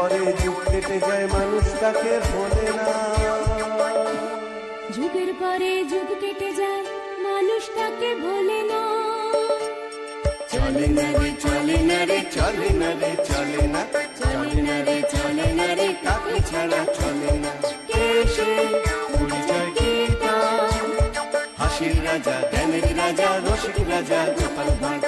পরে যুগ কেটে যায় মানুষ তাকে ভোলে না। যুগের পরে যুগ কেটে যায় মানুষ তাকে ভোলে না। চলে না রে চলে না রে চলে না রে চলে না। চলে না রে চলে না রে কাকে ছাড়া চলে না? কে সে? কি তার? হাসির রাজা জ্ঞানের রাজা রসিক রাজা গোপাল ভাঁড়।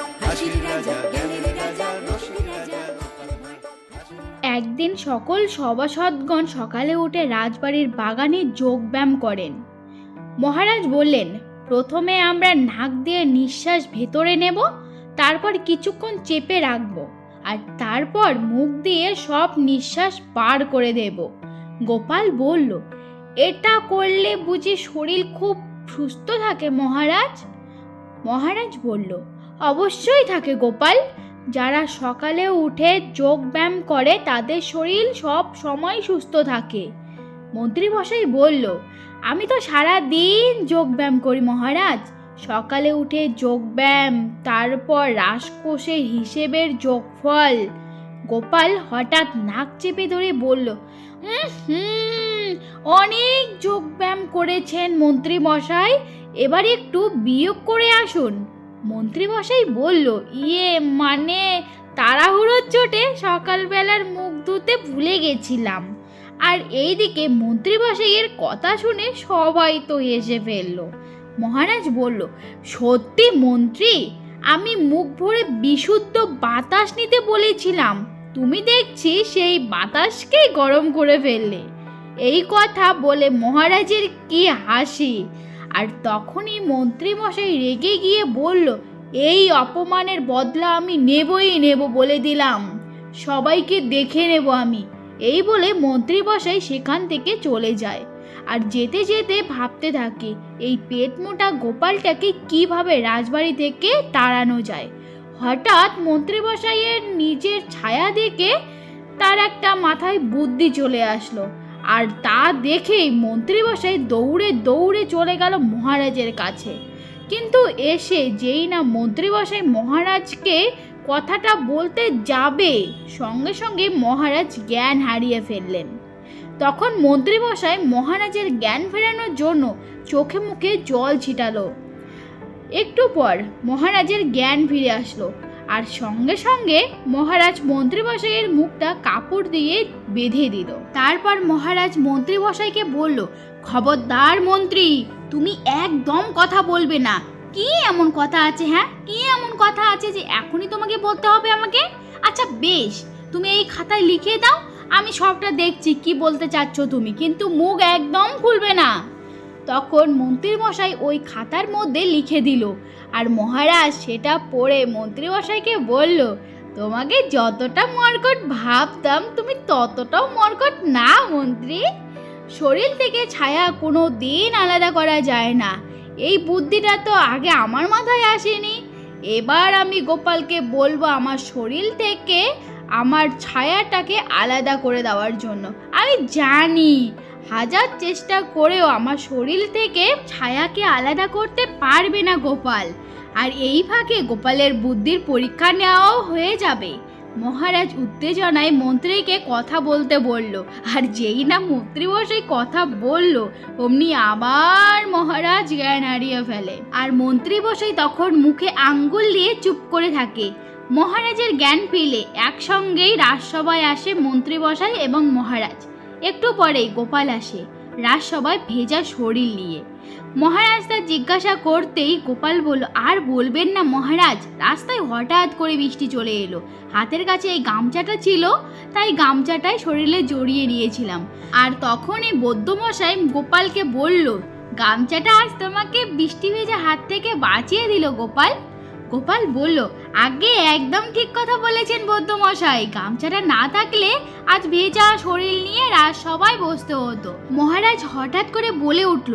সকল সভাসদগণ সকালে উঠে রাজবাড়ির বাগানে যোগব্যায়াম করেন। মহারাজ বললেন, প্রথমে আমরা নাক দিয়ে নিঃশ্বাস ভেতরে নেব, তারপর কিছুক্ষণ চেপে রাখব, আর তারপর মুখ দিয়ে সব নিঃশ্বাস পার করে দেব। গোপাল বলল, এটা করলে বুঝি শরীর খুব সুস্থ থাকে মহারাজ? মহারাজ বলল, অবশ্যই থাকে গোপাল। যারা সকালে উঠে যোগ ব্যায়াম করে, তাদের শরীর সব সময় সুস্থ থাকে। মন্ত্রী মশাই বলল, আমি তো সারা দিন যোগ ব্যায়াম করি মহারাজ। সকালে উঠে যোগ ব্যায়াম, তারপর রাসকোষে হিসেবের যোগফল। গোপাল হঠাৎ নাক চেপে ধরে বলল, "উম হুম, অনেক যোগ ব্যায়াম করেছেন মন্ত্রী মশাই। এবার একটু বিয়োগ করে আসুন। মন্ত্রীমশাই বলল ইয়ে মানে তাড়াহুড়োর চোটে সকালবেলার মুখ ধুতে ভুলে গেছিলাম। আর এইদিকে মন্ত্রীমশাইয়ের কথা শুনে সবাই তো হেসে ফেলল। মহারাজ বলল, সত্যি মন্ত্রী, আমি মুখ ভরে বিশুদ্ধ বাতাস নিতে বলেছিলাম। তুমি দেখছি সেই বাতাসকেই গরম করে ফেললে। এই কথা বলে মহারাজের কি হাসি। আর তখনই মন্ত্রীমশাই রেগে গিয়ে বলল, এই অপমানের বদলা আমি নেবই নেব বলে দিলাম। সবাইকে দেখে নেব আমি। এই বলে মন্ত্রীমশাই সেখান থেকে চলে যায়। আর যেতে যেতে ভাবতে থাকে, এই পেট মোটা গোপালটাকে কীভাবে রাজবাড়ি থেকে তাড়ানো যায়? হঠাৎ মন্ত্রীমশাইয়ের নিজের ছায়া দেখে তার একটা মাথায় বুদ্ধি চলে আসলো। আর তা দেখেই মন্ত্রীমশাই দৌড়ে দৌড়ে চলে গেল মহারাজের কাছে। কিন্তু এসে যেই না মন্ত্রীমশাই মহারাজকে কথাটা বলতে যাবে, সঙ্গে সঙ্গে মহারাজ জ্ঞান হারিয়ে ফেললেন। তখন মন্ত্রীমশাই মহারাজের জ্ঞান ফেরানোর জন্য চোখে মুখে জল ছিটালো। একটু পর মহারাজের জ্ঞান ফিরে আসলো। আর সঙ্গে সঙ্গে মহারাজ মন্ত্রীমশাইয়ের মুখটা কাপড় দিয়ে বেঁধে দিল। তারপর মহারাজ মন্ত্রীমশাইকে বলল, খবরদার মন্ত্রী, তুমি একদম কথা বলবে না। কি এমন কথা আছে হ্যাঁ? কি এমন কথা আছে যে এখনই তোমাকে বলতে হবে আমাকে? আচ্ছা বেশ, তুমি এই খাতায় লিখে দাও, আমি সবটা দেখছি, কি বলতে চাচ্ছ তুমি। কিন্তু মুখ একদম খুলবে না। তখন মন্ত্রীমশাই ওই খাতার মধ্যে লিখে দিল। আর মহারাজ সেটা পড়ে মন্ত্রীমশাইকে বলল, তোমাকে যতটা মর্কট ভাবতাম, তুমি ততটাও মর্কট না মন্ত্রী। শরীর থেকে ছায়া কোনো দিন আলাদা করা যায় না। এই বুদ্ধিটা তো আগে আমার মাথায় আসেনি। এবার আমি গোপালকে বলব আমার শরীর থেকে আমার ছায়াটাকে আলাদা করে দেওয়ার জন্য। আমি জানি হাজার চেষ্টা করেও আমার শরীর থেকে ছায়াকে আলাদা করতে পারবে না গোপাল। আর এই ফাঁকে গোপালের বুদ্ধির পরীক্ষা নেওয়াও হয়ে যাবে। মহারাজ উত্তেজনায় মন্ত্রীকে কথা বলতে বলল, আর যেই না মন্ত্রীমশাই কথা বলল, অমনি আবার মহারাজ জ্ঞান হারিয়ে ফেলে। আর মন্ত্রী বসাই তখন মুখে আঙ্গুল দিয়ে চুপ করে থাকে। মহারাজের জ্ঞান ফিরে একসঙ্গেই রাজসভায় আসে মন্ত্রী বসাই এবং মহারাজ। একটু পরেই গোপাল আসে। রাজসভায় ভেজা শরীর নিয়ে। মহারাজ তার জিজ্ঞাসা করতেই গোপাল বলল, আর বলবেন না মহারাজ, রাস্তায় হঠাৎ করে বৃষ্টি চলে এলো। হাতের কাছে এই গামছাটা ছিল, তাই গামছাটাই শরীরে জড়িয়ে নিয়েছিলাম। আর তখন এই বৌদ্ধমশাই গোপালকে বলল, গামছাটা আজ তোমাকে বৃষ্টি ভেজা হাত থেকে বাঁচিয়ে দিল গোপাল। গোপাল বলল, আগে একদম ঠিক কথা বলেছেন বৌদ্ধমশাই। গামছাটা না থাকলে আজ ভেজা শরীর নিয়ে রাজসভায় বসতে হতো। মহারাজ হঠাৎ করে বলে উঠল,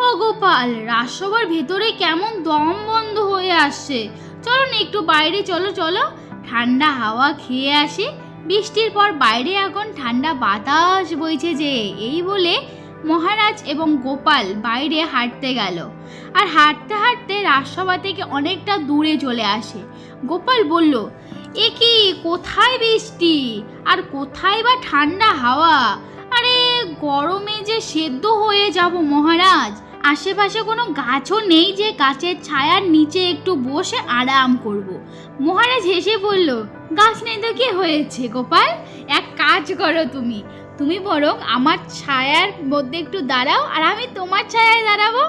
ও গোপাল, রাজসভার ভেতরে কেমন দম বন্ধ হয়ে আসছে। চলো না একটু বাইরে, চলো চলো। ঠান্ডা হাওয়া খেয়ে আসি। বৃষ্টির পর বাইরে এখন ঠান্ডা বাতাস বইছে যে, এই বলে মহারাজ এবং গোপাল বাইরে হাঁটতে গেল। আর হাঁটতে হাঁটতে রাজসভা থেকে অনেকটা দূরে চলে আসে। গোপাল বলল, এ কি, কোথায় বৃষ্টি? আর কোথায় বা ঠান্ডা হাওয়া? আরে, গরমে যে সেদ্ধ হয়ে যাব মহারাজ। আশেপাশে কোনো গাছও নেই যে গাছের ছায়ার নিচে একটু বসে আরাম করব। মহারাজ হেসে বলল, গাছ নেই তো, কি হয়েছে গোপাল? এক কাজ করো তুমি। তুমি বরং আমার ছায়ার মধ্যে একটু দাঁড়াও আর আমি তোমার ছায়ায় দাঁড়াবো।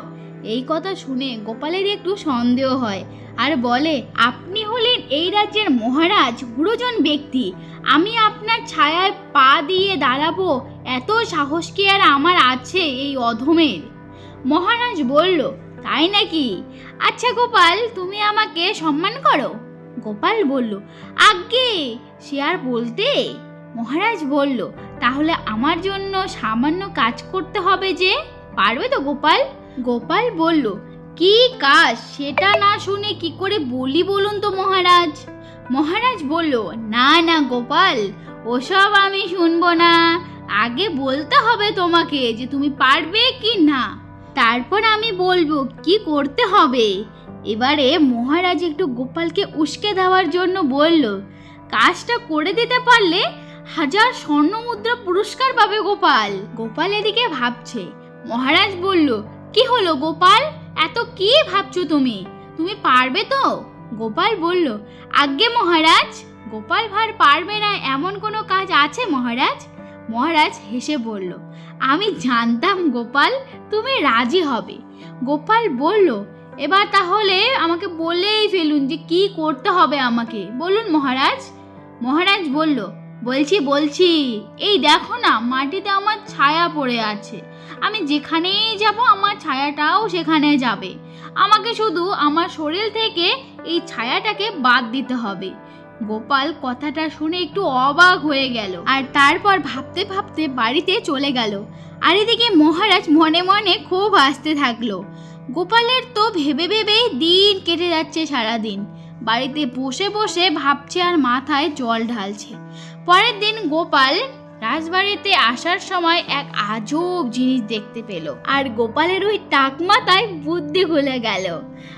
এই কথা শুনে গোপালের একটু সন্দেহ হয় আর বলে, আপনি হলেন এই রাজ্যের মহারাজ, গুরুজন ব্যক্তি। আমি আপনার ছায়ায় পা দিয়ে দাঁড়াবো। এত সাহস কি আর আমার আছে এই অধমের? মহারাজ বলল, তাই নাকি? আচ্ছা গোপাল, তুমি আমাকে সম্মান করো। গোপাল বলল, আজ্ঞে, সে আর বলতে মহারাজ বলল, তাহলে আমার জন্য সামান্য কাজ করতে হবে যে? পারবে তো গোপাল? গোপাল বলল, কি কাজ? সেটা না শুনে কি করে বলি বলুন তো মহারাজ? মহারাজ বলল, না না গোপাল, ওসব আমি শুনব না। আগে বলতে হবে তোমাকে যে তুমি পারবে কি না। তারপর আমি বলব, কি করতে হবে? এবারে মহারাজ একটু গোপালকে উস্কে দেওয়ার জন্য বলল, কাজটা করে দিতে পারলে হাজার স্বর্ণ মুদ্রা পুরস্কার পাবে গোপাল। গোপাল এদিকে ভাবছে। মহারাজ বলল, কি হলো গোপাল? এত কি ভাবছ তুমি? তুমি পারবে তো? গোপাল বলল, আজ্ঞে মহারাজ, গোপাল ভার পারবে না, এমন কোনো কাজ আছে মহারাজ? মহারাজ হেসে বলল, আমি জানতাম গোপাল, তুমি রাজি হবে। গোপাল বলল, এবার তাহলে আমাকে বলেই ফেলুন যে কি করতে হবে আমাকে। বলুন মহারাজ। মহারাজ বলল বলছি বলছি, এই দেখো না, মাটিতে আমার ছায়া পড়ে আছে। আমি যেখানেই যাব, আমার ছায়াটাও সেখানে যাবে। আমাকে শুধু আমার শরীর থেকে এই ছায়াটাকে বাদ দিতে হবে। গোপাল কথাটা শুনে একটু অবাক হয়ে গেল আর তারপর ভাবতে ভাবতে বাড়িতে চলে গেল। আর এদিকে মহারাজ মনে মনে খুব হাসতে থাকল। গোপালের তো ভেবে ভেবে দিন কেটে যাচ্ছে সারাদিন। বাড়িতে বসে বসে ভাবছে আর মাথায় জল ঢালছে। পরের দিন গোপাল রাজবাড়িতে আসার সময় এক আজব জিনিস দেখতে পেল। আর গোপালের ওই টাক মাথায় বুদ্ধি খুলে গেল।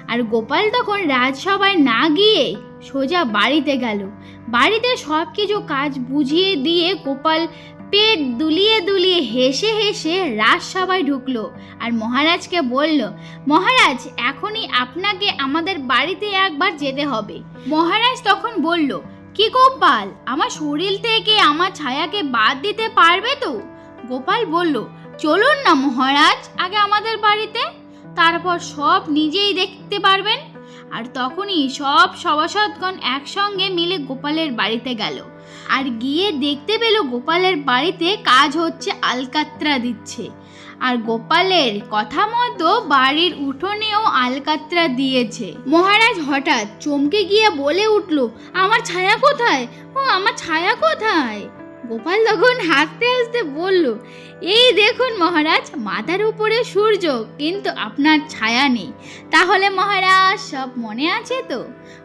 আর গোপাল তখন রাজসভায় না গিয়ে সোজা বাড়িতে গেল। বাড়িতে সব কিছু কাজ বুঝিয়ে দিয়ে গোপাল পেট দুলিয়ে দুলিয়ে হেসে হেসে রাজসভায় ঢুকলো আর মহারাজকে বলল, মহারাজ, এখনই আপনাকে আমাদের বাড়িতে একবার যেতে হবে। মহারাজ তখন বলল কি গোপাল? আমার শরীর থেকে আমার ছায়াকে বাদ দিতে পারবে তো? গোপাল বলল, চলুন না মহারাজ আগে আমাদের বাড়িতে। তারপর সব নিজেই দেখতে পারবেন। আর তখনই সব সভাসদগণ একসঙ্গে মিলে গোপালের বাড়িতে গেল। আর গিয়ে দেখতে পেল গোপালের বাড়িতে কাজ হচ্ছে আলকাত্রা দিচ্ছে। আর গোপালের কথা মতো বাড়ির উঠোনেও আলকাত্রা দিয়েছে। মহারাজ হঠাৎ চমকে গিয়ে বলে উঠল, আমার ছায়া কোথায়? ও, আমার ছায়া কোথায়? গোপাল তখন হাসতে হাসতে বলল, এই দেখুন মহারাজ, মাথার উপরে সূর্য, কিন্তু আপনার ছায়া নেই। তাহলে মহারাজ, সব মনে আছে তো?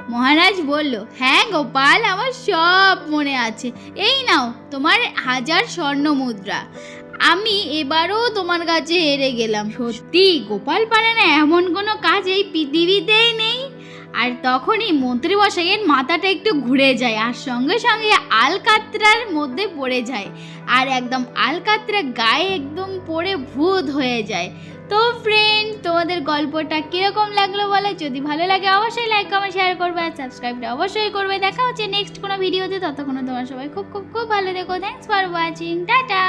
মহারাজ বলল হ্যাঁ গোপাল, আমার সব মনে আছে। এই নাও, তোমার হাজার স্বর্ণ মুদ্রা। আমি এবারও তোমার কাছে হেরে গেলাম। সত্যি, গোপাল পারে না এমন কোনো কাজ এই পৃথিবীতেই নেই। আর তখনই মন্ত্রী মশাইয়ের মাথাটা একটু ঘুরে যায় আর সঙ্গে সঙ্গে আলকাত্রার মধ্যে পড়ে যায়। আর একদম আলকাত্রা গায়ে একদম পড়ে ভূত হয়ে যায়। তো ফ্রেন্ড তোমাদের গল্পটা কীরকম লাগল বলো? যদি ভালো লাগে অবশ্যই লাইক কমেন্ট শেয়ার করবে আর সাবস্ক্রাইবটা অবশ্যই করবে। দেখা হচ্ছে নেক্সট কোনো ভিডিওতে ততক্ষণ তোমার সবাই খুব খুব খুব ভালো দেখো থ্যাংকস ফর ওয়াচিং টাটা।